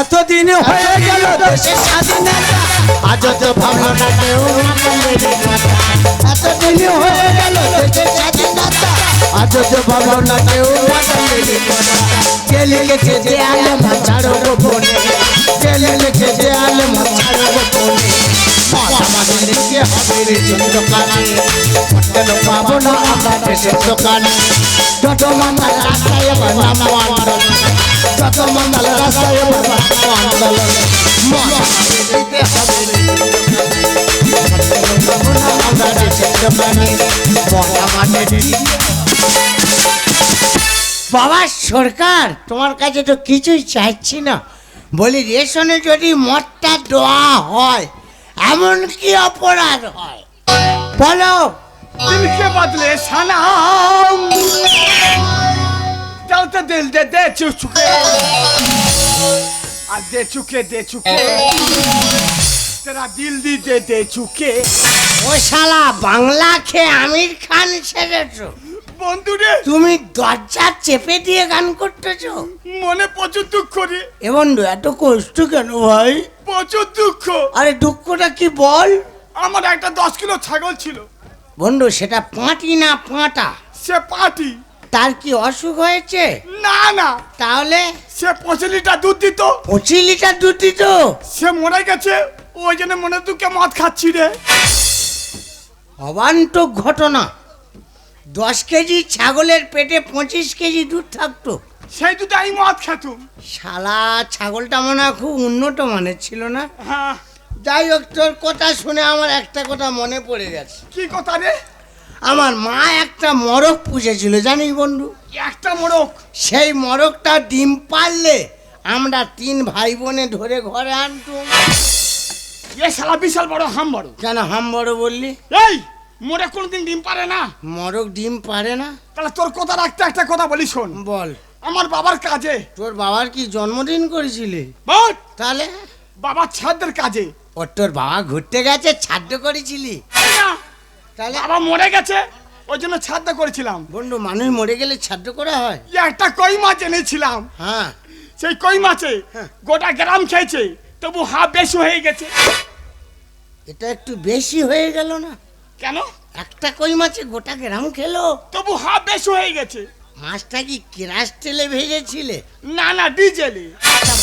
এতদিন হয়ে গেল দেশের স্বাধীনতা। আজ তো ভাবলো না। কেউ। এতদিন হয়ে গেল দেশের স্বাধীনতা। আজ তো ভাবলো না। কেউ কে লিখেছে যে আলে মাছাড়ো গোপনে। কে লিখেছে যে আলে মাছাড়ো গোপনে। আমাদের কি হবে রে চন্দ্রকানে পটেল পাবো না আমরা দেশের দোকানে। রাস্তায় বাবা, সরকার, তোমার কাছে তো কিছুই চাইছি না। বলি, রেশনে যদি মদটা দেওয়া হয়, এমন কি অপরাধ হয়? বলো। তুমি কে বদলে সালাম? Gönülde de çocuk Azde çuke de çuke Sıra dildi de de çuke ah, ওই শালা বাংলা খেয়ে আমির খান সেরেছো বন্ধুরে তুমি দরজা চেপে দিয়ে গান করতেছো? মনে প্রচুর দুঃখ রে। এ বন্ধু এত কষ্ট কেন ভাই? প্রচুর দুঃখ। আরে দুঃখটা কি বল? আমার একটা দশ কিলো ছাগল ছিল। বন্ধু সেটা পাঁটি না পাঁটা? সে পাঁটি। তার কি অসুখ হয়েছে? না না। তাহলে? সে পঁচিশ লিটার দুধ দিত। পঁচিশ লিটার দুধ দিত? সে মরে গেছে। ওই জন্য মনে দুঃখে মদ খাচ্ছি রে। অবান্তক ঘটনা। দশ কেজি ছাগলের পেটে পঁচিশ কেজি দুধ থাকতো। সেই দুধে আমি মদ খেতুম। শালা ছাগলটা মনে হয় খুব উন্নত মানের ছিল না? হ্যাঁ। যাই হোক তোর কথা শুনে আমার একটা কথা মনে পড়ে গেছে। কি কথা রে? আমার মা একটা মরক পুষেছিল জানিস বন্ধু? একটা মোড়ক সেই মরকটা ডিম পারলে আমরা তিন ভাই বোনে ধরে ঘরে আনতুম। এ শালা বিশাল বড় হাম বড় কেন হাম বড় বললি? এই মোড়ে কোনোদিন ডিম পারে না। মরক ডিম পারে না? তাহলে তোর কথা রাখতে একটা কথা বলি শোন। বল। আমার বাবার কাজে। তোর বাবার কি জন্মদিন করেছিলি? বল। তাহলে? বাবার ছাদের কাজে। ও তোর বাবা ঘুরতে গেছে ছাদ্য করেছিলি? না, তাহলে বাবা মরে গেছে ওই জন্য ছাদটা করেছিলাম। বন্ধু মানুষ মরে গেলে ছাদ্য করা হয়? একটা কই মাছ এনেছিলাম। হ্যাঁ। সেই কই মাছে হ্যাঁ। গোটা গ্রাম খেয়েছে তবু হাফ বেশি হয়ে গেছে। এটা একটু বেশি হয়ে গেল না? কেন? একটা কই মাছে গোটা গ্রাম খেলো? তবু হাফ বেশি হয়ে গেছে। মাছটা কি কেরাস তেলে ভেজেছিলে? না না ডিজেলে।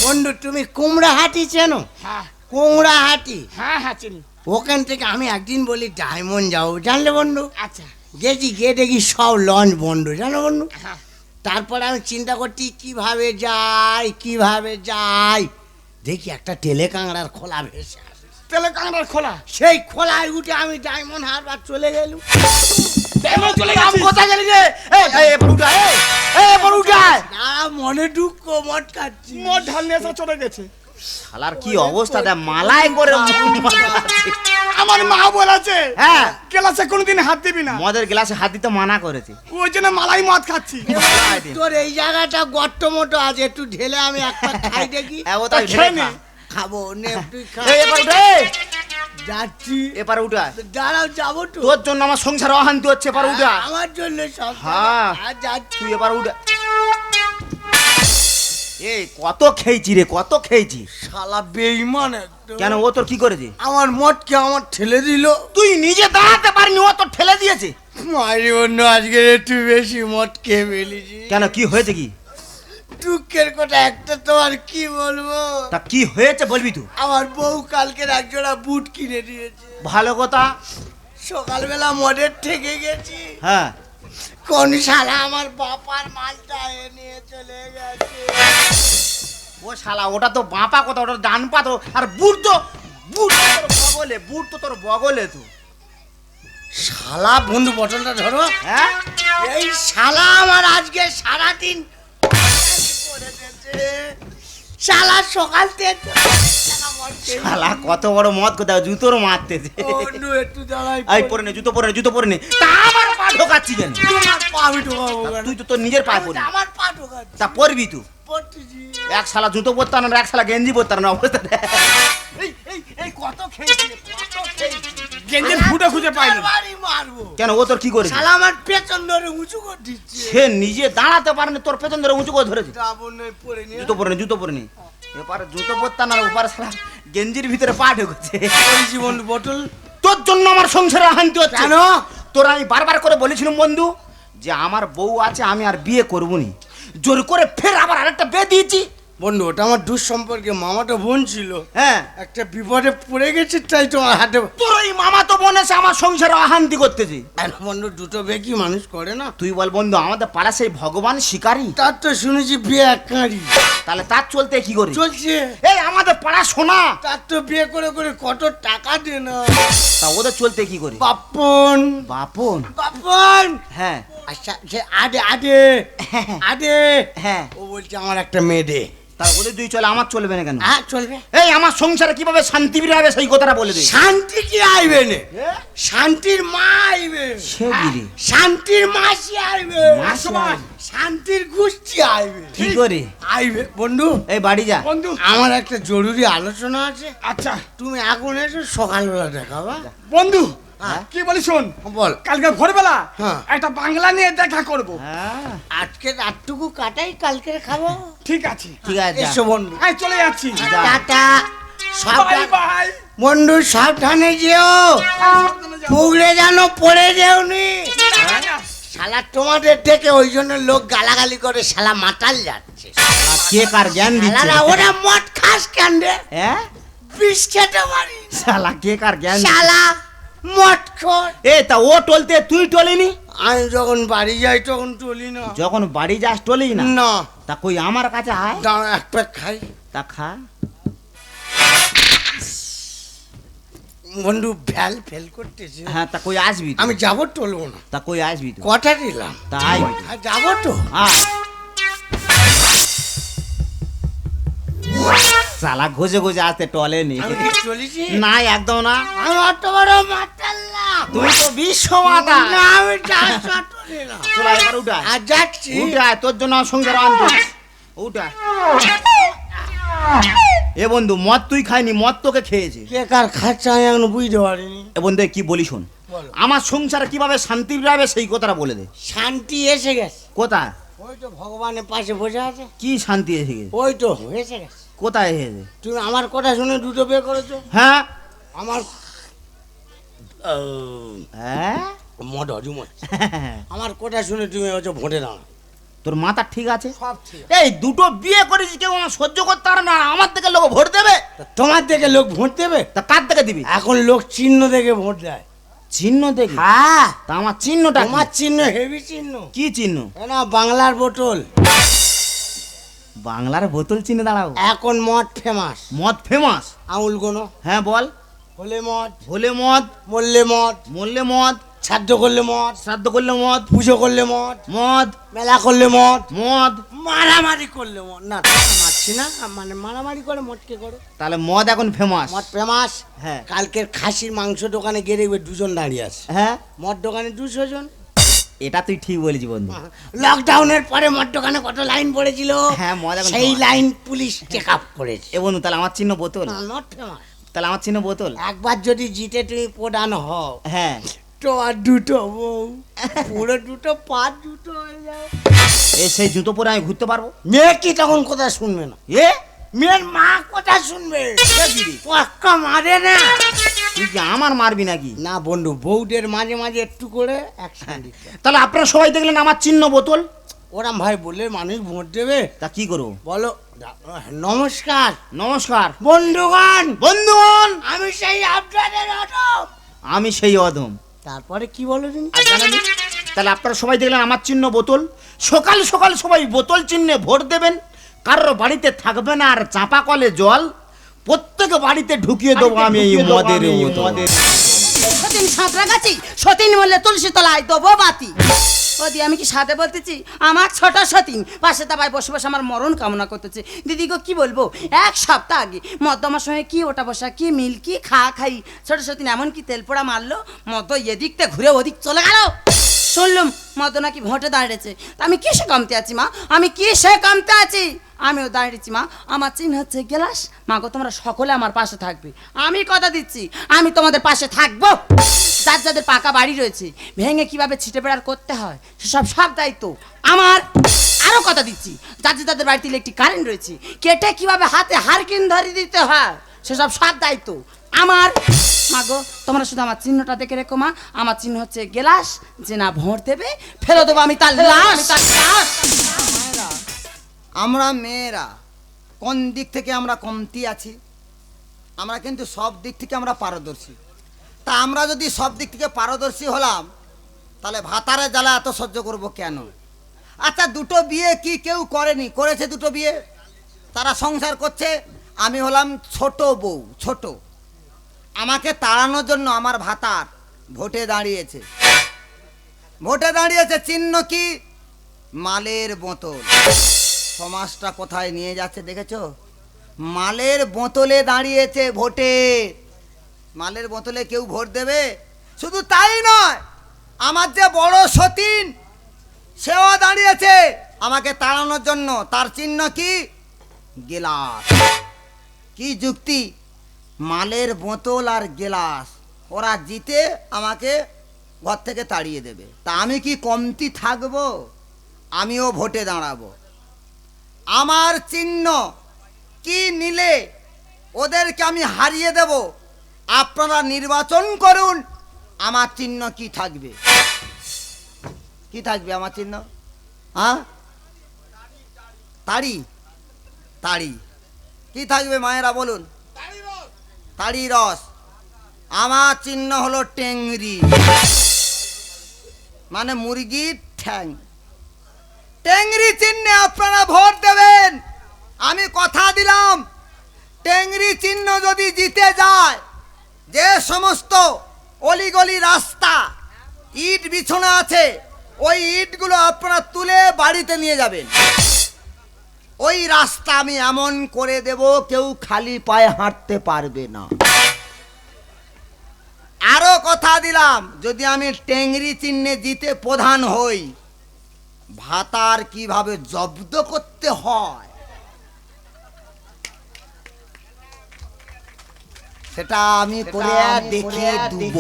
বন্ধু তুমি কুমড়া হাটি চেনো? হ্যাঁ। কুমড়া হাটি হ্যাঁ হ্যাঁ চিনি। ওখান থেকে আমি একদিন বলি ডায়মন্ড যাব জানলে বন্ধু? আচ্ছা। গেছি গিয়ে দেখি সব লঞ্চ বন্ধ জানো বন্ধু? হ্যাঁ। তারপরে আমি চিন্তা করছি কীভাবে যাই কীভাবে যাই? দেখি একটা টেলে কাঁকড়ার খোলা ভেসে আসে। তেলে কাঁকড়ার খোলা? সেই খোলায় উঠে আমি ডায়মন্ড হারবার চলে কোথায় গেলি রে? মনে দুঃখ মটকাচ্ছি মোট ঢাল নিয়ে চলে গেছে। শালার কি অবস্থা? দেখ মালাই করে আমার মা বলেছে হ্যাঁ। ক্লাসে কোনোদিন হাত দিবি না। মদের গ্লাসে হাত দিতে মানা করেছে। ওই জন্য মালাই মদ খাচ্ছি। তোর এই জায়গাটা গর্ত মতো আছে একটু ঢেলে আমি একটা খাই দেখি। ও তাই ঢেলে খাব নে তুই খা। যাচ্ছি এবার উঠা দাঁড়াও যাব তো। তোর জন্য আমার সংসার অশান্তি হচ্ছে এবার উঠা আমার জন্য সব হ্যাঁ। আর যাচ্ছি তুই এবার উঠা। এই কত খেয়েছি রে কত খেয়েছি? শালা বেইমান কেন ও তোর কি করেছে? আমার মটকে আমার ঠেলে দিল। তুই নিজে দাঁড়াতে পারিনি ও তোর ঠেলে দিয়েছে। মারি অন্য আজকে একটু বেশি মদ খেয়ে ফেলেছি। কেন কি হয়েছে কি? দুঃখের কথা একটা তো আর কি বলব? তা কি হয়েছে বলবি তুই? আমার বউ কালকে একজোড়া বুট কিনে দিয়েছে। ভালো কথা। সকালবেলা মদের থেকে গেছি। হ্যাঁ। কোন শালা আমার বাপার মালটা নিয়ে চলে গেছে? ও শালা ওটা তো বাঁপা কথা ওটা ডান পা তো আর বুট তো বুট তো তোর বগলে বুট তো তোর বগলে তো। শালা বন্ধু বটনটা ধরো। হ্যাঁ? এই শালা আমার আজকে সারাদিন করে দিয়েছে। শালা সকাল থেকে শালা কত বড় মদ কোথাও জুতোর মারতেছে। বন্ধু একটু দাঁড়াই এই পরে নে জুতো পরে নে জুতো পরে নে। তা আমার পা ঢোকাচ্ছি কেন? তোমার পা আমি ঢোকাবো তুই তো তোর নিজের পায়ে পড়বি আমার পা ঢোকাচ্ছি। তা পরবি তুই। পড়তেছি। এক শালা জুতো পরতাম না এক শালা গেঞ্জি পরতাম না অবস্থা এই এই এই কত খেয়েছি কত খেয়েছি। গেঞ্জির ফুটে খুঁজে পাইনি। কেন ও তোর কি করেছে? শালা আমার পেছন ধরে উঁচু করে দিচ্ছে। সে নিজে দাঁড়াতে পারে না তোর পেছন ধরে উঁচু করে ধরেছে। জুতো পরে নে জুতো পরে নে। এপারে জুতো পরতাম আর ওপারে সারা গেঞ্জির ভিতরে পা ঢুকেছে। বন্ধু বটল তোর জন্য আমার সংসারে হানতে হচ্ছে। কেন? তোর আমি বারবার করে বলেছিলাম বন্ধু যে আমার বউ আছে আমি আর বিয়ে করবনি জোর করে ফের আবার আরেকটা বিয়ে দিয়েছি। বন্ধু ওটা আমার দুঃসম্পর্কে মামাটা বোন ছিল। হ্যাঁ। একটা বিপদে পড়ে গেছে তাই তোমার হাতে তোর ওই মামা তো বোন এসে আমার সংসারে অশান্তি করতেছে। বন্ধু দুটো বেকি মানুষ করে না। তুই বল বন্ধু আমাদের পাড়া সেই ভগবান শিকারী। তার তো শুনেছি বিয়ে এক তাহলে তার চলতে কি করে? চলছে। এই আমাদের পাড়া শোনা তার তো বিয়ে করে করে কত টাকা দে না। তা ওদের চলতে কি করি? বাপন। বাপন? বাপন! হ্যাঁ। আচ্ছা সে আডে আডে আডে হ্যাঁ। ও বলছে আমার একটা মেয়ে দে। তা ওদের দুই চলে আমার চলবে না কেন? হ্যাঁ চলবে। এই আমার সংসারে কীভাবে শান্তি ফিরে হবে সেই কথাটা বলে দে। শান্তি কি আইবে নে? শান্তির মা আইবে। সে গিরি শান্তির মাসি আইবে। শান্তির গোষ্ঠী আইবে। কি করে? আইবে বন্ধু। এই বাড়ি যা। বন্ধু আমার একটা জরুরি আলোচনা আছে। আচ্ছা। তুমি এখন এসো সকালবেলা দেখাবা। বন্ধু হ্যাঁ? কি বলি শোন? বল। কালকে ভোরবেলা হ্যাঁ। একটা বাংলা নিয়ে দেখা করব। হ্যাঁ। আজকে রাতটুকু কাটাই কালকে খাব। ঠিক আছে। ঠিক আছে এসো বন্ধু। আমি চলে যাচ্ছি। টাটা। বাই সাবধান। বাই বন্ধু সাবধানে যেও। পুগড়ে যেন পড়ে যেওনি। শালা তোমাদের থেকে ওই জন্য লোক গালাগালি করে শালা মাতাল যাচ্ছে। কে কার জ্ঞান দিচ্ছে? ওরা মদ খাস কেন রে? হ্যাঁ? বিষ খেতে পারি শালা কে কার জ্ঞান? শালা মদ খোর। এ তা ও টলতে তুই টলিনি? আমি যখন বাড়ি যাই তখন তুলি না যখন বাড়ি যাস টলি না? না। তা কই আমার কাছে আয়। দাঁড়া এক প্যাক খাই। তা খা। বন্ধু ভ্যাল ফেল করতেছে। হ্যাঁ তা কই আসবি? আমি যাব টলবো না। তা কই আসবি তুই? কটা দিলাম। তা আইবি যাব তো। আয়। শালা ঘষে ঘষে আসতে কি চলেছি? না একদম না। আমি অত বড় মাতাল না। তুই তো বিশ্ব মাতা। না আমি যাচ্ছি টলি না। চল এবার উঠা আর যাচ্ছি। উঠা তোর জন্য সংসার উঠা এ বন্ধু মদ তুই খাইনি মদ তোকে খেয়েছে। কে কার খাচ্ছে আমি এখন বুঝতে পারিনি। এ বন্ধু কি বলি শোন। আমার সংসারে কীভাবে শান্তি ফিরাবে সেই কথাটা বলে দে। শান্তি এসে গেছে। কোথায়? ওই তো ভগবানের পাশে বসে আছে। কি শান্তি এসে গেছে? ওই তো এসে গেছে। কোথায় এসেছে? তুমি আমার কথা শুনে দুটো বিয়ে করেছ? হ্যাঁ। আমার হ্যাঁ? মদ হজুম আমার কথা শুনে তুমি হচ্ছে ভোটে দাও তোর মাথা ঠিক আছে? সব ঠিক এই দুটো বিয়ে করেছি কেউ আমার সহ্য করতে পারে না আমার থেকে লোক ভোট দেবে? তোমার দেখে লোক ভোট দেবে? তা কার থেকে দিবি? এখন লোক চিহ্ন দেখে ভোট দেয়। চিহ্ন দেখি? হ্যাঁ। তা আমার চিহ্নটা তোমার কি? চিহ্ন হেভি চিহ্ন। কি চিহ্ন? না বাংলার বোতল। বাংলার বোতল চিনে দাঁড়াও। এখন মদ ফেমাস মদ ফেমাস আঙুল গোনো। হ্যাঁ বল। হলে মদ। হলে মদ। মরলে মদ। মরলে মদ। শ্রাদ্ধ করলে মদ। শ্রাদ্ধ করলে মদ। পুজো করলে মদ। মদ। মেলা করলে মদ। মদ। মারামারি করলে মদ। না মারছি না। মানে মারামারি করে মদকে করে? তাহলে মদ এখন ফেমাস মদ ফেমাস হ্যাঁ। কালকের খাসির মাংস দোকানে গিয়ে দেখবে দুজন দাঁড়িয়ে আছে। হ্যাঁ। মদ দোকানে দুশো জন। এটা তুই ঠিক বলেছি বন্ধু। লকডাউনের পরে মদ দোকানে কত লাইন পড়েছিল? হ্যাঁ, মজা সেই লাইন পুলিশ চেক আপ করেছে। এ বন্ধু তাহলে আমার চিহ্ন বোতল। তাহলে আমার চিহ্ন বোতল। একবার যদি জিতে তুমি প্রধান হও। হ্যাঁ। তোমার দুটো বউ। পুরো দুটো পা দুটো হয়ে এই সেই জুতো পরে আমি ঘুরতে পারব? মেয়ে কি তখন কথা শুনবে না? এ? মেয়ের মা কথা শুনবে। পাক্কা মারে না। তুই কি আমার মারবি নাকি? না বন্ধু বউদের মাঝে মাঝে একটু করে অ্যাকশন দিতে তাহলে আপনারা সবাই দেখলেন আমার চিহ্ন বোতল? ওরাম ভাই বললে মানুষ ভোট দেবে। তা কি করব? বলো নমস্কার। নমস্কার। বন্ধুগণ। বন্ধুগণ! আমি সেই আপনাদের অটক আমি সেই অধম। তারপরে কি বলো তুমি? তাহলে আপনারা সবাই দেখলেন আমার চিহ্ন বোতল। সকাল সকাল সবাই বোতল চিহ্নে ভোট দেবেন। কারোর বাড়িতে থাকবে না আর চাপা কলে জল। প্রত্যেক বাড়িতে ঢুকিয়ে দেবো আমি এই মদের। সতীন সাঁতরাগাছি সতীন বললে তুলসী তলায় দেবো বাতি। ওদি আমি কি সাথে বলতেছি? আমার ছোট সতীন পাশে দাবায় বসে বসে আমার মরণ কামনা করতেছে। দিদি গো কি বলব? এক সপ্তাহ আগে মদ্য আমার সঙ্গে কি ওটা বসা কি মিল কি খা খাই ছোট সতীন এমন কি তেল পোড়া মারলো মদ্য এদিকতে ঘুরে ওদিক চলে গেল। শুনলাম মদ্য নাকি ভোটে দাঁড়িয়েছে। তা আমি কিসে কমতে আছি, মা? আমি কিসে কমতে আছি? আমিও দাঁড়িয়েছি, মা। আমার চিহ্ন হচ্ছে গেলাস। মা গো, তোমরা সকলে আমার পাশে থাকবে। আমি কথা দিচ্ছি, আমি তোমাদের পাশে থাকব। যার যাদের পাকা বাড়ি রয়েছে, ভেঙে কীভাবে ছিটে বেড়ার করতে হয়, সেসব সব দায়িত্ব আমার। আরও কথা দিচ্ছি যাদের যাদের বাড়িতে ইলেকট্রিক কারেন্ট রয়েছে, কেটে কীভাবে হাতে হারকিন ধরে দিতে হয়, সেসব সব দায়িত্ব আমার। মাগো তোমরা শুধু আমার চিহ্নটা দেখে রেখো মা। আমার চিহ্ন হচ্ছে গেলাস যে না ভোট দেবে ফেরত দেবো আমি তার তার লাশ। আমরা মেয়েরা কোন দিক থেকে আমরা কমতি আছি? আমরা কিন্তু সব দিক থেকে আমরা পারদর্শী। তা আমরা যদি সব দিক থেকে পারদর্শী হলাম তাহলে ভাতারে জ্বালা এত সহ্য করব কেন? আচ্ছা দুটো বিয়ে কি কেউ করেনি? করেছে দুটো বিয়ে? তারা সংসার করছে আমি হলাম ছোট বউ ছোট। আমাকে তাড়ানোর জন্য আমার ভাতার ভোটে দাঁড়িয়েছে। ভোটে দাঁড়িয়েছে চিহ্ন কি? মালের বোতল। সমাজটা কোথায় নিয়ে যাচ্ছে দেখেছ? মালের বোতলে দাঁড়িয়েছে ভোটে। মালের বোতলে কেউ ভোট দেবে? শুধু তাই নয়, আমার যে বড় সতীন, সেও দাঁড়িয়েছে। আমাকে তাড়ানোর জন্য তার চিহ্ন কি? গেলাস। কি যুক্তি? মালের বোতল আর গেলাস। ওরা জিতে আমাকে ঘর থেকে তাড়িয়ে দেবে। তা আমি কি কমতি থাকব? আমিও ভোটে দাঁড়াবো। আমার চিহ্ন কি নিলে ওদেরকে আমি হারিয়ে দেব? আপনারা নির্বাচন করুন। আমার চিহ্ন কি থাকবে? কি থাকবে আমার চিহ্ন? হ্যাঁ? তাড়ি তাড়ি। কি থাকবে মায়েরা বলুন? তাড়ি রস। আমার চিহ্ন হলো টেংরি। মানে মুরগির ঠ্যাং। টেংরি চিহ্নে আপনারা ভোট দেবেন। আমি কথা দিলাম। টেংরি চিহ্ন যদি জিতে যায়, যে সমস্ত অলিগলি রাস্তা, ইট বিছানা আছে, ওই ইটগুলো আপনারা তুলে বাড়িতে নিয়ে যাবেন। ওই রাস্তা আমি এমন করে দেব কেউ খালি পায়ে হাঁটতে পারবে না। আরও কথা দিলাম যদি আমি টেংরি চিহ্নে জিতে প্রধান হই ভাতার কীভাবে জব্দ করতে হয়? সেটা আমি করে দেখিয়ে দেব।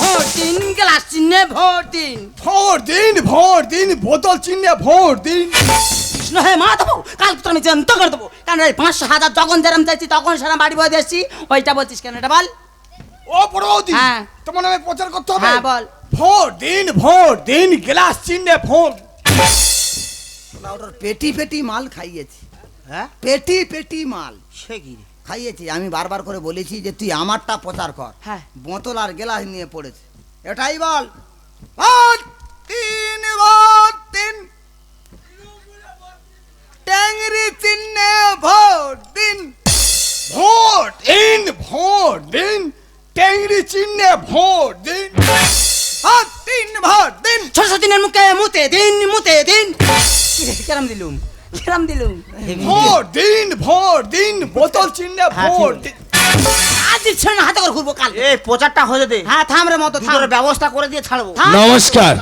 ভোট দিন গ্লাস চিহ্নে ভোট দিন ভোট দিন ভোট দিন বোতল চিহ্নে ভোট দিন কৃষ্ণ হে মা দেবো কাল তো আমি জানতে করে দেবো। কারণ এই পাঁচশো হাজার যখন যেরম চাইছি তখন সেরম বাড়ি বয়ে দিয়েছি। ওইটা বলছিস কেন এটা বল। ও বড়বৌদি হ্যাঁ। তোমার নামে প্রচার করতে হবে? হ্যাঁ, বল। ভোট দিন ভোট দিন গ্লাস চিহ্নে ওটার পেটি পেটি মাল খাইয়েছি। হ্যাঁ? পেটি পেটি মাল। সে কি রে? খাইয়েছি আমি বারবার করে বলেছি যে তুই আমারটা প্রচার কর। হ্যাঁ। বোতল আর গেলাস নিয়ে পড়েছে। এটাই বল। তিন ভোট তিন। ট্যাংরি চিহ্নে ভোট দিন। ভোট দিন ভোট দিন। টেংরি চিহ্নে ভোট দিন। ভোট তিন ভোট দিন। ছশো দিনের মুখে মুতে দিন মুতে দিন। কেরম দিলুম? কেরম দিলুম। ভোট দিন ভোট দিন বোতল চিহ্নে হ্যাঁ, ঠিক। আজ দিচ্ছে না হাতে করে ঘুরবো কাল। এই প্রচারটা হয়ে দে। হ্যাঁ থাম রে মতো থাম। ব্যবস্থা করে দিয়ে ছাড়বো। নমস্কার।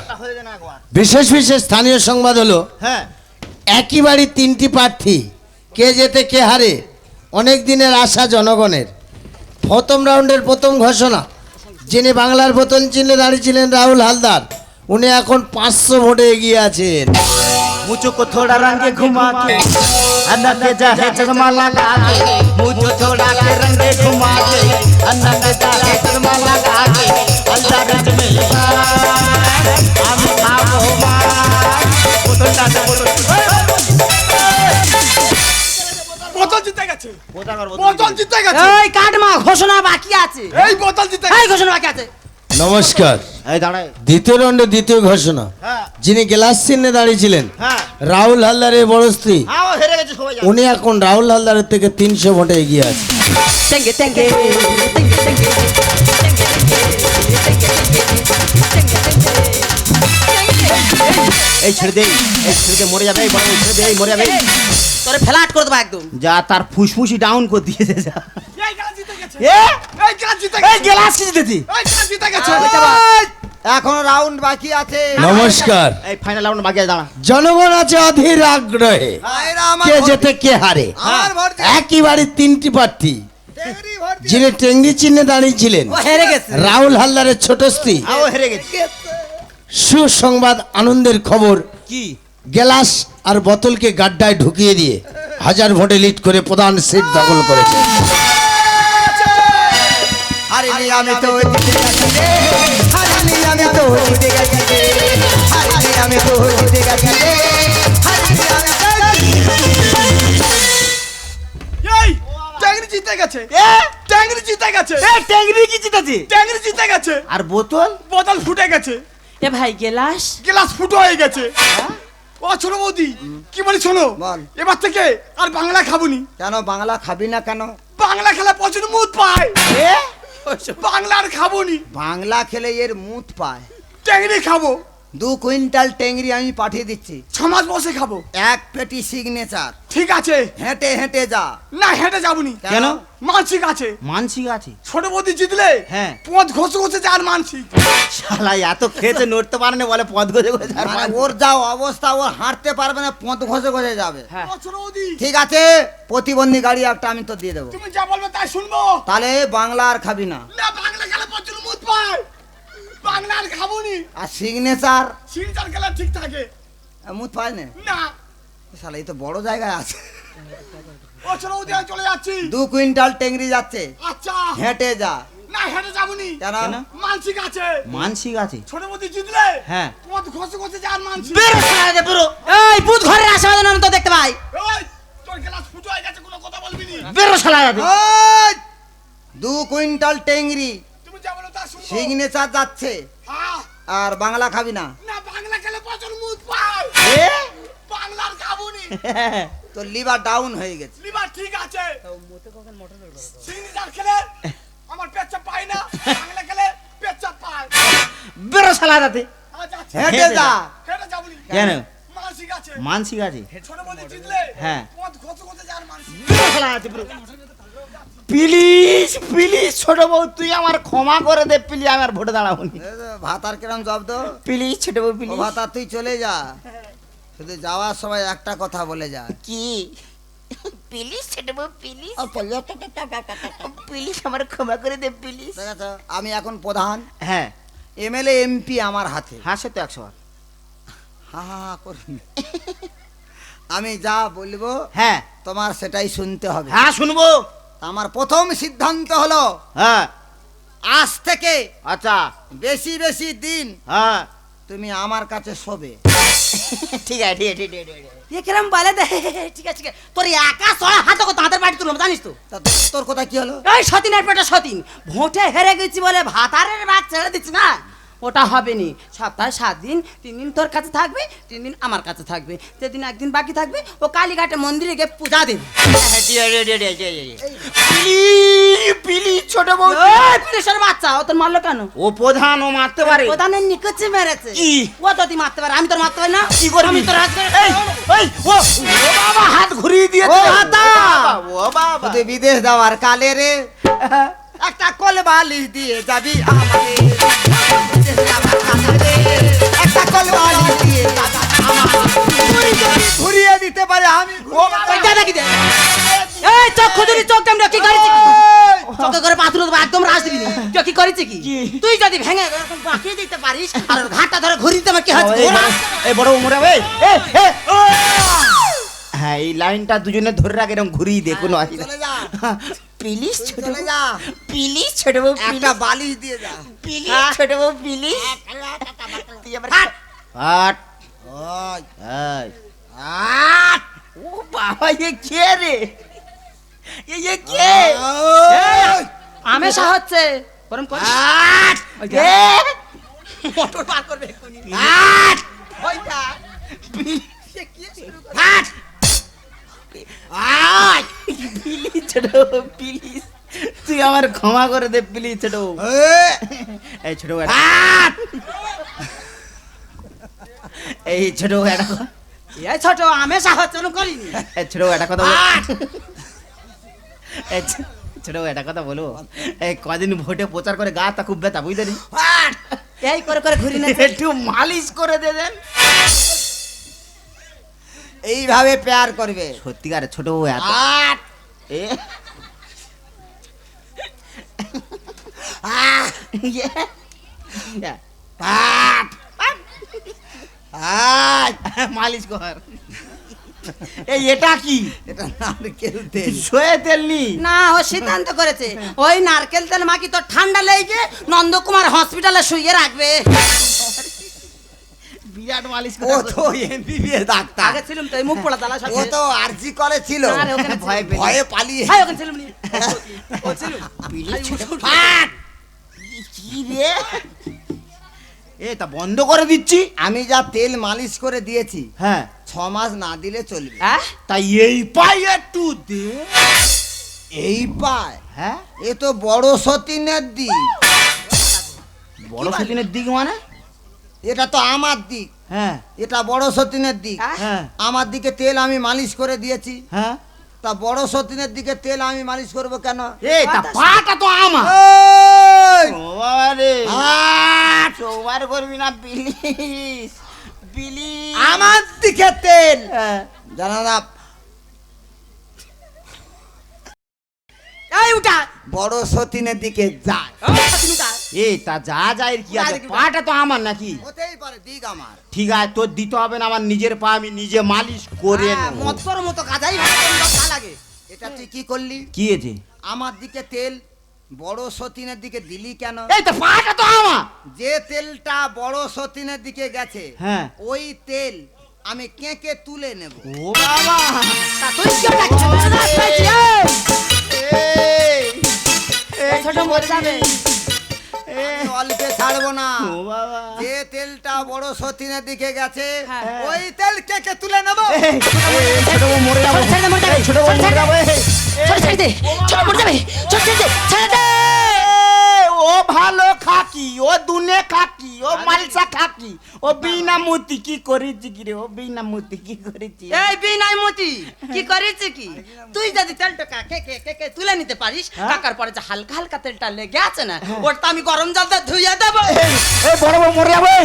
বিশেষ বিশেষ স্থানীয় সংবাদ হলো হ্যাঁ। একই বাড়ির তিনটি প্রার্থী কে যেতে কে হারে অনেক দিনের আশা জনগণের। প্রথম রাউন্ডের প্রথম ঘোষণা যিনি বাংলার প্রথম চিহ্নে দাঁড়িয়েছিলেন রাহুল হালদার উনি এখন পাঁচশো ভোটে এগিয়ে আছেন। मुझको को थोड़ा रंग घुमा के अन्ना के जाहे चश्मा लगा के मुझको थोड़ा के रंग घुमा के अन्ना के जाहे चश्मा लगा के अल्लाह रज में আমি খাবো মার বোতলটা দে, বোতল বোতল জিতে গেছে বোতল কর, বোতল। বোতল জিতে গেছে এই কাটমা ঘোষণা বাকি আছে এই বোতল জিতে এই ঘোষণা বাকি আছে নমস্কার। দ্বিতীয় রাউন্ডে দ্বিতীয় ঘোষণা। হ্যাঁ। যিনি গ্লাস চিহ্নে দাঁড়িয়েছিলেন হ্যাঁ। রাহুল হালদারের বড় স্ত্রী। হ্যাঁ ও হেরে গেছে সবাই জানে। উনি এখন রাহুল হালদারের থেকে তিনশো ভোটে এগিয়ে আছে। এই ছেড়ে দে এই ছেড়ে দে মরে যাবে এই বড় এই ছেড়ে দে এই মরে যাবে। তোরে ফ্ল্যাট করে দেবো একদম। যা তার ফুসফুসি ডাউন করে দিয়েছে যা। এখনও রাউন্ড বাকি আছে। নমস্কার। এই ফাইনাল রাউন্ড বাকি আছে দাঁড়া। জনগণ আছে অধীর আগ্রহে। কে যেতে কে হারে? একই বাড়ির তিনটি প্রার্থী। যিনি টেঙ্গি চিহ্নে দাঁড়িয়েছিলেন। ও হেরে গেছে। রাহুল হালদারের ছোট স্ত্রী। আও হেরে গেছে। সুসংবাদ আনন্দের খবর। কি? গ্লাস আর বোতলকে গাড্ডায় ঢুকিয়ে দিয়ে হাজার ভোটে লিড করে প্রধান সিট দখল করেছে। আরে আমি তো জিতে গেছি রে। আরে আমি তো জিতে গেছি রে। আরে আমি তো জিতে গেছি রে। আরে আমি এই ট্যাংরি জিতে গেছে। ট্যাংরি জিতে গেছে। ট্যাংরি কি জিতেছে? ট্যাংরি জিতে গেছে। আর বোতল? বোতল ফুটে গেছে। এ ভাই গেলাস? গ্লাস ফুটো হয়ে গেছে। ও ছোট বৌদি কি বলি শোনো? বল। এবার থেকে আর বাংলা খাবুনি কেন বাংলা খাবি না কেন? বাংলা খেলা প্রচুর মুদ পায়। বাংলা খাব নি। বাংলা খেলে এর মুত পায়। ট্যাংরি খাব। দু কুইন্টাল টেংরি আমি পাঠিয়ে দিচ্ছি। ছ মাস বসে খাব। এক পেটি সিগনেচার ঠিক আছে। হেঁটে হেঁটে যা। না হেঁটে যাবনি। কেন? মানসিক আছে। মানসিক আছে। ছোট বৌদি জিতলে হ্যাঁ। পথ ঘষে ঘষে যার মানসিক। শালা এত খেয়েছে নড়তে পারে না বলে পদ গজে আর মানে ওর যাও অবস্থা ও হাঁটতে পারবে না পথ ঘষে ঘষে যাবে। হ্যাঁ। ও ছোট বৌদি। ঠিক আছে প্রতিবন্ধী গাড়ি একটা আমি তো দিয়ে দেবো। তুমি যা বলবে তাই শুনব। তাহলে বাংলা আর খাবি না। না বাংলা খেলা প্রচুর মুদ পায়। বাংলা আর খাবুনি আর সিগনেচার সিলচার খেলা ঠিক থাকে। মুত পায় না। না শালা এই তো বড় জায়গায় আছে। ও ছোট বৌদি আমি চলে যাচ্ছি। দু কুইন্টাল টেংরি যাচ্ছে। আচ্ছা। হেঁটে যা। না হেঁটে যাবনি। কেন? মানসিক আছে। মানসিক আছে। ছোট বৌদি জিতলে? হ্যাঁ। পথ ঘষে ঘষে যার মানসিক। বেরো শালা দে বেরো এই ভূত ঘরের আশেপাশে আমি তো দেখতে পাই। ওই তোর গ্লাস ফুটো হয়ে গেছে কোনো কথা বলবি নি। বেরো শালা দে ওই! দু কুইন্টাল টেংরি। সিগনেচার যাচ্ছে। হ্যাঁ। আর বাংলা খাবি না। না বাংলা খেলে প্রচুর মুদ পায় বাংলার খাবুনি। তো লিভার ডাউন হয়ে গেছে। লিভার ঠিক আছে। সিগনেচার খেলে আমার পেচ্ছা পায় না। বাংলা খেলে পেচ্ছা পায়। বেরো শালা দাতে হেঁটে যা। যা। হেঁটে যাবনি কেন? মানসিক আছে। মানসিক আছে। ছোট বৌদি জিতলে হ্যাঁ। যার মানসিক। বেরো শালা দাতে বেরো প্লিজ প্লিজ ছোট বউ তুই আমার ক্ষমা করে দে প্লিজ আমার ভোটে দাঁড়াবো ভাতার কিরম জব্দ প্লিজ ছোট বউ প্লিজ। ভাতা তুই চলে যা। শুধু যাওয়ার সময় একটা কথা বলে যা। কি? প্লিজ ছোট বউ প্লিজ। প্লিজ আমার ক্ষমা করে দে প্লিজ। আমি এখন প্রধান। হ্যাঁ। এমএলএ এমপি আমার হাতে। হাসে তো একশো। হা হা হা করুন। আমি যা বলব হ্যাঁ। তোমার সেটাই শুনতে হবে। হ্যাঁ শুনব। আমার প্রথম সিদ্ধান্ত হলো হ্যাঁ। আজ থেকে আচ্ছা। বেশি বেশি দিন হ্যাঁ। তুমি আমার কাছে শোবে। ঠিক আছে ঠিক আছে ঠিক ঠিক আছে। এ কিরম বলে দে? ঠিক আছে তোর একা সরা হাতে কত হাতের বাড়ি তুলবো জানিস তো? তোর- কথা কি হলো? এই সতীনের পেটে সতীন। ভোটে হেরে গেছি বলে ভাতারের ভাগ ছেড়ে দিচ্ছি না? ওটা হবে নি সপ্তাহে সাত দিন তিন দিন তোর কাছে থাকবে তিন দিন আমার কাছে থাকবে। যেদিন একদিন বাকি থাকবে ও কালীঘাটে মন্দিরে গিয়ে পূজা দেবে। ছোট বউ। এই পুলিশের বাচ্চা ও তোর মারলো কেন? ও প্রধান ও মারতে পারে। প্রধানের নিকুচি মেরেছে। ও তো তুই মারতে পারে আমি তোর মারতে পারি না। কি করবি? আমি তোর হাত ও বাবা হাত ঘুরিয়ে দিয়েছে। ও বাবা। বিদেশ দেওয়ার কালে রে একটা কল বালিশ দিয়ে যাবি আমাকে। করেছে কি? তুই যদি ভেঙে এরকম দিতে পারিস আর ঘাটটা ধরে ঘুরি দিতে কি হচ্ছে এই বড় উমরা ভাই হ্যাঁ এই লাইনটা দুজনে ধরে রাখ এরকম ঘুরিয়ে দে কোনো হ্যাঁ, অসুবিধা প্লিজ ছোট চলে যা। প্লিজ ছোট বাবু একটা বালিশ দিয়ে যা। প্লিজ হ্যাঁ। ছোট বাবু প্লিজ। তুই আবার হাট! হাট। ওই। এই। হাট! ও বাবা এ কে রে? এ কে? আমেশা হচ্ছে। গরম ওই মোটর পার করবে এক্ষুনি। ওইটা প্লিজ ছোট প্লিজ। তুই আমার ক্ষমা করে দে প্লিজ ছোট এই, ছোট এই ছোট একটা এই ছোট হচ্ছে ওরম করিনি। এই ছোট একটা কথা এই ছো- ছোট একটা কথা বলব এই কদিন ভোটে প্রচার করে গা তা খুব ব্যথা বুঝতে এই করে করে ঘুরি না। একটু মালিশ করে দে দেন। এইভাবে পেয়ার করবে। সত্যিকারে ছোট আট, এ? ইয়ে। মালিশ কর। এই এটা কি? এটা নারকেল তেল। সয়ে তেল নি? না ও সিদ্ধান্ত করেছে। ওই নারকেল তেল মাখি তোর ঠান্ডা লেগে নন্দকুমার হসপিটালে শুয়ে রাখবে। বিরাট মালিশ ও তো এমবিবিএস ডাক্তার। আগে ছিলাম তো মুখ পড়া তালা ও তো আরজি করে ছিল ভয়ে ভয়ে পালিয়ে হাই ওখানে ছিলাম ও ছিল কি রে? এ তা বন্ধ করে দিচ্ছি। আমি যা তেল মালিশ করে দিয়েছি হ্যাঁ। ছ মাস না দিলে চলবে। হ্যাঁ? তাই এই পাই একটু দে। এই পায় হ্যাঁ? এ তো বড় সতীনের দিক। বড় সেদিনের দিক মানে? এটা তো আমার দিক। হ্যাঁ। এটা বড় সতীনের দিক। হ্যাঁ? হ্যাঁ। আমার দিকে তেল আমি মালিশ করে দিয়েছি। হ্যাঁ। তা বড় সতীনের দিকে তেল আমি মালিশ করব কেন? এই তা পাটা তো আমার। এই! ও বাবা রে। আট! ওভার করবি না প্লিজ বিলি আমার দিকে তেল। জানা জানা এই উঠা। বড় সতীনের দিকে যায় ও, তুমি উঠা। এই তা যা যায় কি আছে? পাটা তো আমার নাকি। হতেই পারে দিক আমার। ঠিক আছে তোর দিতে হবে না আমার নিজের পা আমি নিজে মালিশ করে হ্যাঁ, মতো গাজাই লাগে। এটা তুই কি করলি? কি হয়েছে আমার দিকে তেল বড় সতীনের দিকে দিলি কেন? এই তো পাটা তো আমার। যে তেলটা বড় সতীনের দিকে গেছে হ্যাঁ। ওই তেল আমি কেকে তুলে নেব। ও বাবা। তা তুই কি ছোট মরে যাবে অল্পে ছাড়বো না। ও যে তেলটা বড় সতীনের দিকে গেছে হ্যাঁ। ওই তেল কেকে তুলে নেব? এই, এই, ছোট মরে যাবে। ছোট মরে যাবে। ছোট বউ মরে যাবে। ছোট ছেড়ে দে ছোট মরে যাবে ছোট ছেড়ে দে। ছেড়ে দে। ও ভালো খাকি ও দুনে খাকি ও মালসা খাকি ও বিনা মুতি কি করেছি কি রে? ও বিনা মুতি কি করেছি? এই বিনাই মতি কি করেছে কি? তুই যদি তেলটা কে কে কে কে পারিস? কাকার পরে যে হালকা হালকা তেলটা লেগে আছে না ওটা আমি গরম জল দিয়ে ধুইয়ে দেবো। এই, বড় বউ মরে যাবে।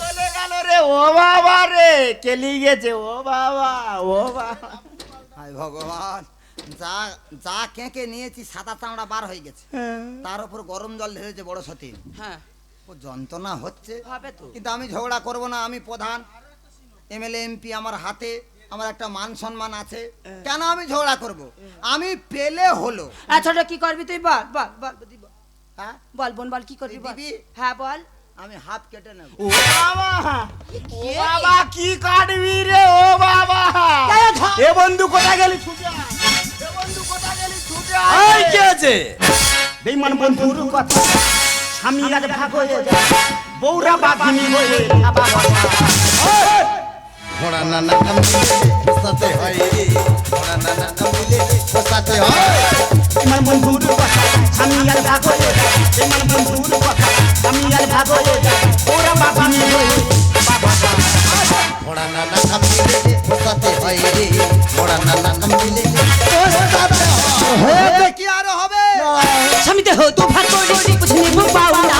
চলে গেল রে ও বাবা রে কেলি গেছে ও বাবা ও বাবা। হায় ভগবান যা যা কেকে নিয়েছি সাদা চামড়া বার হয়ে গেছে। তার উপর গরম জল ঢেলেছে বড় সতীন। হ্যাঁ। ও যন্ত্রণা হচ্ছে। কিন্তু আমি ঝগড়া করব না আমি প্রধান। এমএলএ এমপি আমার হাতে। আমার একটা মান সম্মান আছে। কেন আমি ঝগড়া করব? আমি পেলে হলো। আর ছোট কি করবি তুই? বল বল বল বল, বল। হ্যাঁ? বল বোন বল কি করবি? দিবি? হ্যাঁ বল। আমি হাত কেটে নেব। ও বাবা! ও বাবা কি কাটবি রে? ও বাবা! এ বন্ধু কোথায় গেলি? ছুটে এ বন্ধু কোথায় গেলি? ছুটে এই কি আছে? বেইমান বন্ধুর কথা। স্বামী আজ ভাগ হয়ে যায়। বৌরা বাঘিনী হয়ে খাবা বসা। ঘোড়া নানা কামিলে পোষাতে হয়। রে ঘোড়া নানা কামিলে পোষাতে হয়। বেইমান বন্ধুর কথা স্বামী আজ ভাগ হয়ে যায়। বেইমান বন্ধুর কথা স্বামী আজ ভাগ যায়। বৌরা বাঘিনী হয়ে খাবা বসা। ঘোড়া নানা কামিলে পোষাতে হয়। রে ঘোড়া নানা কামিলে পোষাতে হয়। কি আরও হবে? স্বামীতে হতো ভাগ করে বুঝে নিব পাওনা।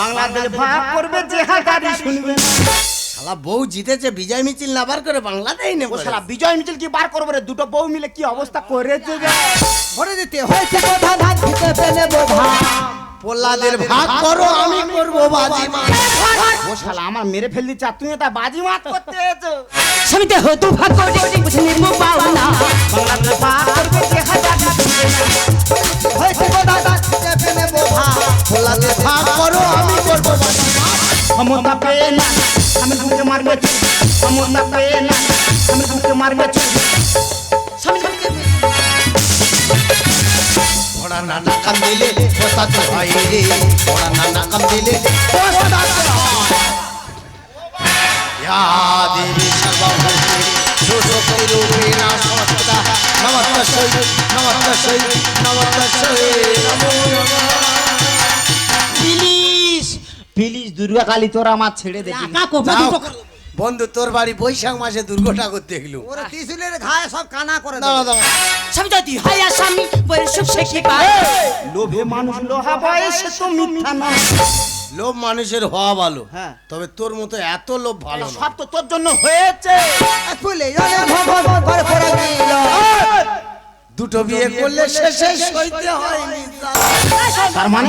বাংলাদেশ ভাগ করবে যে হাজারি শুনবে না। শালা বউ জিতেছে বিজয় মিছিল না বার করে বাংলাতেই নেব শালা বিজয় মিছিল কি বার করবে রে? দুটো বউ মিলে কি অবস্থা করেছে রে ভরে দিতে হয়েছে প্রধান হাত দিতে পেলে বোঝা পোল্লাদের ভাগ করো আমি করব বাজি মার। ও শালা আমার মেরে ফেল দিচ্ছে তুই তা বাজি মাত করতে এসো। স্বামীতে হতো ভাগ করে বুঝে নিব পাওনা। বাংলাদেশ ভাগ করবে যে হাজারি না। হয়েছে প্রধান হাত দিতে পেলে বোঝা পোল্লাদের ভাগ করো আমি করব বাজি মার। ক্ষমতা পেয়ে না। আমি বুকে মারবে চুপ। ক্ষমতা পেয়ে না। আমি বুকে মারবে ঘোড়া নানা কামিলে পোষাতে হয় রে। ঘোড়া নানা কামিলে পোষাতে হয়। ইয়া দেবী সর্বভূতে নমো নমঃ প্লিজ দুর্গা কালী তোরা আমার ছেড়ে দে যাও। বন্ধু তোর বাড়ি বৈশাখ মাসে দুর্গা ঠাকুর দেখলু ওরে ত্রিশুলের ঘায়ে সব কানা করে দাঁড়া দেবো। দাঁড়া স্বামী যদি হয় আর স্বামী সুখ সে কি পায় লোভে মানুষ লোহা বয়সে তো মিথ্যা নয় লোভ মানুষের হওয়া ভালো। হ্যাঁ। তবে তোর মতো এত লোভ ভালো না। সব তো তোর জন্য হয়েছে। ফুলে জলে ভগবান পড়ে দিল দুটো বিয়ে করলে শেষে সইতে হয়নি তার মানে?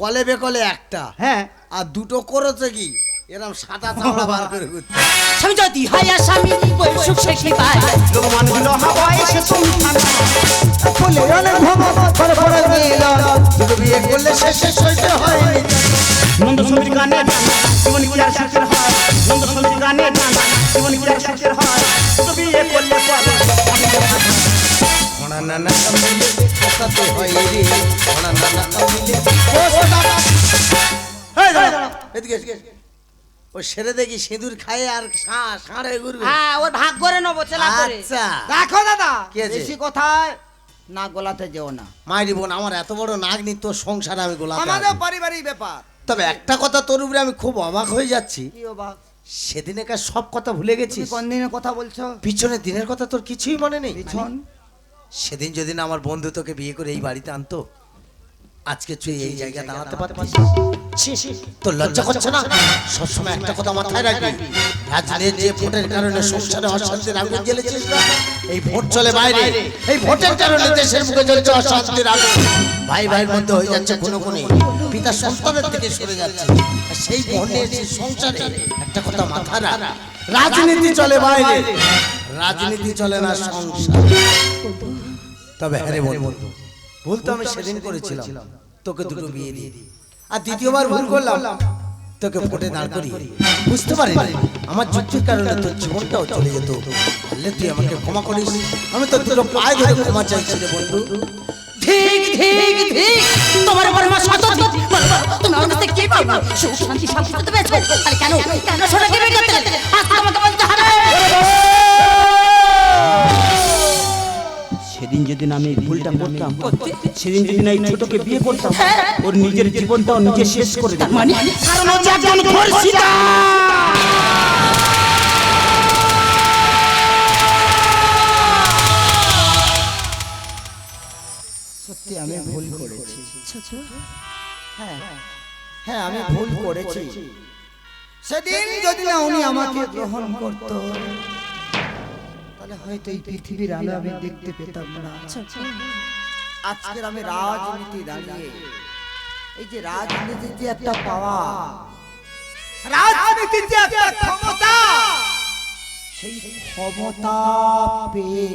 কলে বেকলে একটা। হ্যাঁ। আর দুটো করেছে কি? এরকম সাদা চামড়া বার করে ঘুরতে। স্বামী যদি হয় স্বামী বইয়ের সুখ সে কি পায় সন্তান ফুলে অনেক মিলন। দুটো বিয়ে করলে শেষে সইতে হয়নি নন্দ সমীর গানে গান জীবন কি আর সুখের হয়। নন্দ সমীর গানে জীবন কি আর সুখের হয়। তো বিয়ে করলে পরে নানা হয় রে নানা এদিকে। ও সেরে দেখি সিঁদুর খায় আর ষাঁ- ঘুরবে। হ্যাঁ ওর ভাগ করে নেব চেলা করে। আচ্ছা। দেখো দাদা? বেশি কথায় না গোলাতে যেও না। মাইরি বোন আমার এত বড় নাগনি তোর সংসারে আমি গোলাপ আমাদের পারিবারিক ব্যাপার। তবে একটা কথা তোর উপরে আমি খুব অবাক হয়ে যাচ্ছি। কি ও বাপ সেদিনেকার সব কথা ভুলে গেছিস? কোন দিনের কথা বলছো? পিছনের দিনের কথা তোর কিছুই মনে নেই। পিছন? সেদিন যদি না আমার বন্ধু তোকে বিয়ে করে এই বাড়িতে আনতো আজকে তুই এই জায়গায় দাঁড়াতে পারতিস। তোর লজ্জা করছে না? সবসময় একটা কথা মাথায় রাখবি। রাজনীতির যে ভোটের কারণে সংসারে অশান্তির আগুন জ্বেলেছিস না? এই ভোট চলে বাইরে। এই ভোটের কারণে দেশের মুখে জ্বলছে অশান্তির আগুন ভাই ভাইয়ের মধ্যে হয়ে যাচ্ছে কোনো কোনো পিতা সন্তানের থেকে সরে যাচ্ছে। সেই ভোটে সেই সংসারে একটা কথা মাথায় রাখ। রাজনীতি চলে বাইরে। রাজনীতি চলে না সংসার। তবে হ্যাঁ বন্ধু ভুল তো আমি সেদিন করেছিলাম। তোকে দুটো বিয়ে দিয়ে। আর দ্বিতীয়বার ভুল করলাম। তোকে ভোটে দাঁড় করি বুঝতে পারি আমার যুক্তির কারণে তোর জীবনটাও চলে যেত। পারলে তুই আমাকে ক্ষমা করিস। আমি তোর দুটো পায়ে ধরে ক্ষমা চাইছি রে বন্ধু। ঠিক ঠিক ঠিক। তোমার উপর আমার এই ভুলটা করতাম। সেদিন যেদিন এই ছোটকে বিয়ে করতাম ওর নিজের জীবনটাও নিজে শেষ করে দিতাম। মানে কারণ হচ্ছে একজন ধর্ষিতা সত্যি আমি ভুল করেছি। হ্যাঁ। হ্যাঁ আমি ভুল করেছি। সেদিন যদি না উনি আমাকে গ্রহণ করত তাহলে হয়তো এই পৃথিবীর আলো আমি দেখতে পেতাম না। আজকের আমি রাজনীতি দাঁড়িয়ে এই যে রাজনীতির যে একটা পাওয়া রাজনীতির যে একটা ক্ষমতা সেই ক্ষমতা পেয়ে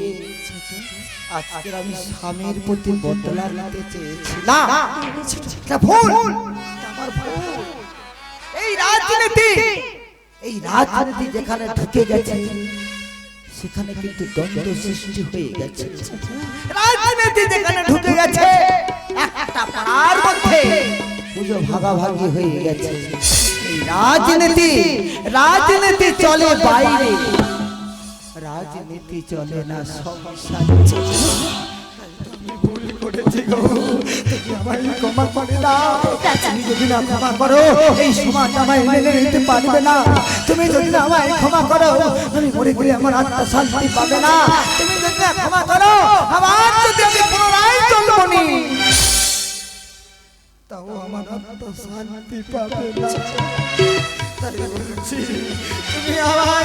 আজকের আমি স্বামীর প্রতি বদলা নিতে চেয়েছি না ভুল আমার ভুল। এই রাজনীতি এই রাজনীতি যেখানে ঢুকে গেছে সেখানে কিন্তু দ্বন্দ্ব সৃষ্টি হয়ে গেছে। রাজনীতি যেখানে ঢুকে গেছে একটা পাড়ার মধ্যে। পুজো ভাগাভাগি হয়ে গেছে। রাজনীতি রাজনীতি চলে বাইরে। রাজনীতি চলে না সংসার। গো তুমি আমায় ক্ষমা করে দাও। তুমি যদি না ক্ষমা করো এই সমাজ আমায় মেনে নিতে পারবে না। তুমি যদি না আমায় ক্ষমা করো আমি মরে গেলে আমার আত্মা শান্তি পাবে না। তুমি যদি না ক্ষমা করো আবার যদি আমি পুনরায় জন্মনি তাও আমার আত্মা শান্তি পাবে না। তাই বলছি, তুমি আমায়